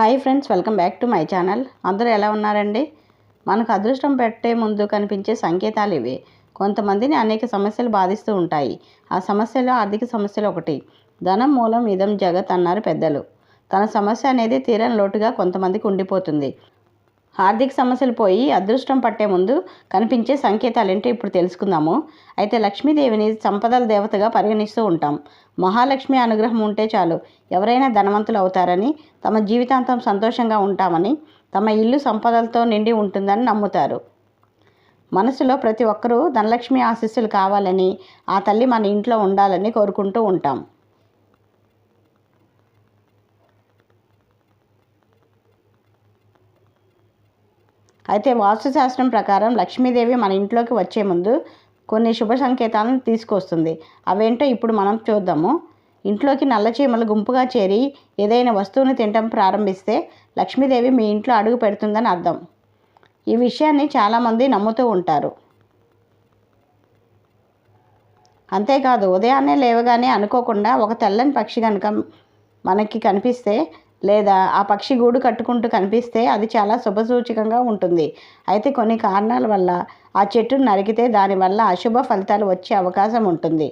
Hi friends welcome back to my channel. అందరూ ఎలా ఉన్నారండి? మనకు అదృష్టం పెట్టే ముందు కనిపించే సంకేతాలు ఇవి. కొంతమందిని అనేక సమస్యలు బాధిస్తూ ఉంటాయి. ఆ సమస్యలో ఆర్థిక సమస్యలు ఒకటి. ధనం మూలం ఇదం జగత్ అన్నారు పెద్దలు. తన సమస్య అనేది తీరని లోటుగా కొంతమందికి ఉండిపోతుంది. ఆర్థిక సమస్యలు పోయి అదృష్టం పట్టే ముందు కనిపించే సంకేతాలు ఏంటో ఇప్పుడు తెలుసుకుందాము. అయితే లక్ష్మీదేవిని సంపదల దేవతగా పరిగణిస్తూ ఉంటాం. మహాలక్ష్మి అనుగ్రహం ఉంటే చాలు. ఎవరైనా ధనవంతులు అవుతారని తమ జీవితాంతం సంతోషంగా ఉంటామని తమ ఇల్లు సంపదలతో నిండి ఉంటుందని నమ్ముతారు. మనసులో ప్రతి ఒక్కరూ ధనలక్ష్మి ఆశీస్సులు కావాలని ఆ తల్లి మన ఇంట్లో ఉండాలని కోరుకుంటూ ఉంటాం. అయితే వాస్తుశాస్త్రం ప్రకారం లక్ష్మీదేవి మన ఇంట్లోకి వచ్చే ముందు కొన్ని శుభ సంకేతాలను తీసుకొస్తుంది. అవేంటో ఇప్పుడు మనం చూద్దాము. ఇంట్లోకి నల్ల చీమలు గుంపుగా చేరి ఏదైనా వస్తువుని తినటం ప్రారంభిస్తే లక్ష్మీదేవి మీ ఇంట్లో అడుగు పెడుతుందని అర్థం. ఈ విషయాన్ని చాలామంది నమ్ముతూ ఉంటారు. అంతేకాదు ఉదయాన్నే లేవగానే అనుకోకుండా ఒక తెల్లని పక్షి కనుక మనకి కనిపిస్తే లేదా ఆ పక్షి గూడు కట్టుకుంటూ కనిపిస్తే అది చాలా శుభసూచకంగా ఉంటుంది. అయితే కొన్ని కారణాల వల్ల ఆ చెట్టును నరికితే దానివల్ల అశుభ ఫలితాలు వచ్చే అవకాశం ఉంటుంది.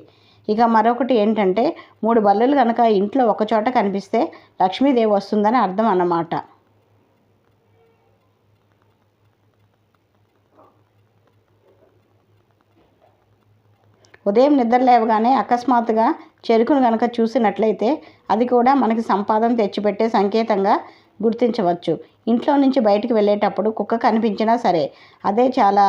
ఇక మరొకటి ఏంటంటే మూడు బల్లులు కనుక ఇంట్లో ఒకచోట కనిపిస్తే లక్ష్మీదేవి వస్తుందని అర్థం అన్నమాట. ఉదయం నిద్ర లేవగానే అకస్మాత్తుగా చెరుకును కనుక చూసినట్లయితే అది కూడా మనకి సంపాదన తెచ్చిపెట్టే సంకేతంగా గుర్తించవచ్చు. ఇంట్లో నుంచి బయటికి వెళ్ళేటప్పుడు కుక్క కనిపించినా సరే అదే చాలా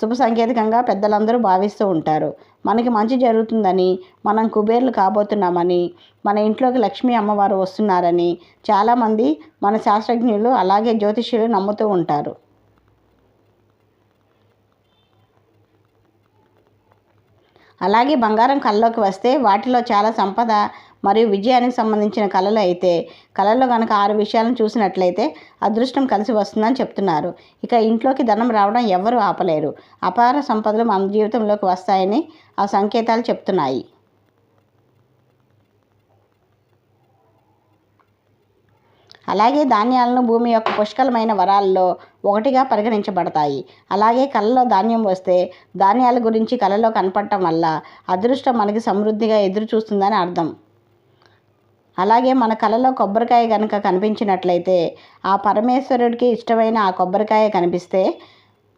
శుభ సంకేతకంగా పెద్దలందరూ భావిస్తూ ఉంటారు. మనకి మంచి జరుగుతుందని మనం కుబేర్లు కాబోతున్నామని మన ఇంట్లోకి లక్ష్మీ అమ్మవారు వస్తున్నారని చాలామంది మన శాస్త్రజ్ఞులు అలాగే జ్యోతిష్యులు నమ్ముతూ ఉంటారు. అలాగే బంగారం కళ్ళలోకి వస్తే వాటిలో చాలా సంపద మరియు విజయానికి సంబంధించిన కళలు అయితే కళల్లో కనుక ఆరు విషయాలను చూసినట్లయితే అదృష్టం కలిసి వస్తుందని చెప్తున్నారు. ఇక ఇంట్లోకి ధనం రావడం ఎవ్వరూ ఆపలేరు. అపార సంపదలు మన జీవితంలోకి వస్తాయని ఆ సంకేతాలు చెప్తున్నాయి. అలాగే ధాన్యాలను భూమి యొక్క పుష్కలమైన వరాల్లో ఒకటిగా పరిగణించబడతాయి. అలాగే కళలో ధాన్యం వస్తే ధాన్యాల గురించి కళలో కనపడటం వల్ల అదృష్టం మనకి సమృద్ధిగా ఎదురు చూస్తుందని అర్థం. అలాగే మన కళలో కొబ్బరికాయ కనుక కనిపించినట్లయితే ఆ పరమేశ్వరుడికి ఇష్టమైన ఆ కొబ్బరికాయ కనిపిస్తే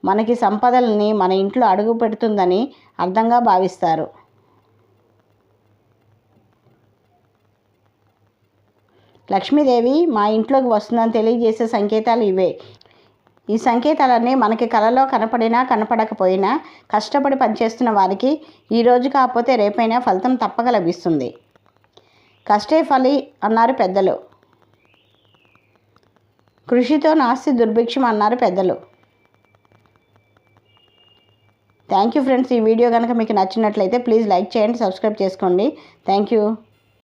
మనకి సంపదల్ని మన ఇంట్లో అడుగు పెడుతుందని అర్థంగా భావిస్తారు. లక్ష్మీదేవి మా ఇంట్లోకి వస్తుందని తెలియజేసే సంకేతాలు ఇవే. ఈ సంకేతాలన్నీ మనకి కళలో కనపడినా కనపడకపోయినా కష్టపడి పనిచేస్తున్న వారికి ఈరోజు కాకపోతే రేపైనా ఫలితం తప్పక లభిస్తుంది. కష్టే ఫలి అన్నారు పెద్దలు. కృషితో నాస్తి దుర్భిక్షం అన్నారు పెద్దలు. థ్యాంక్ యూ ఫ్రెండ్స్ ఈ వీడియో కనుక మీకు నచ్చినట్లయితే ప్లీజ్ లైక్ చేయండి సబ్స్క్రైబ్ చేసుకోండి. Thank you.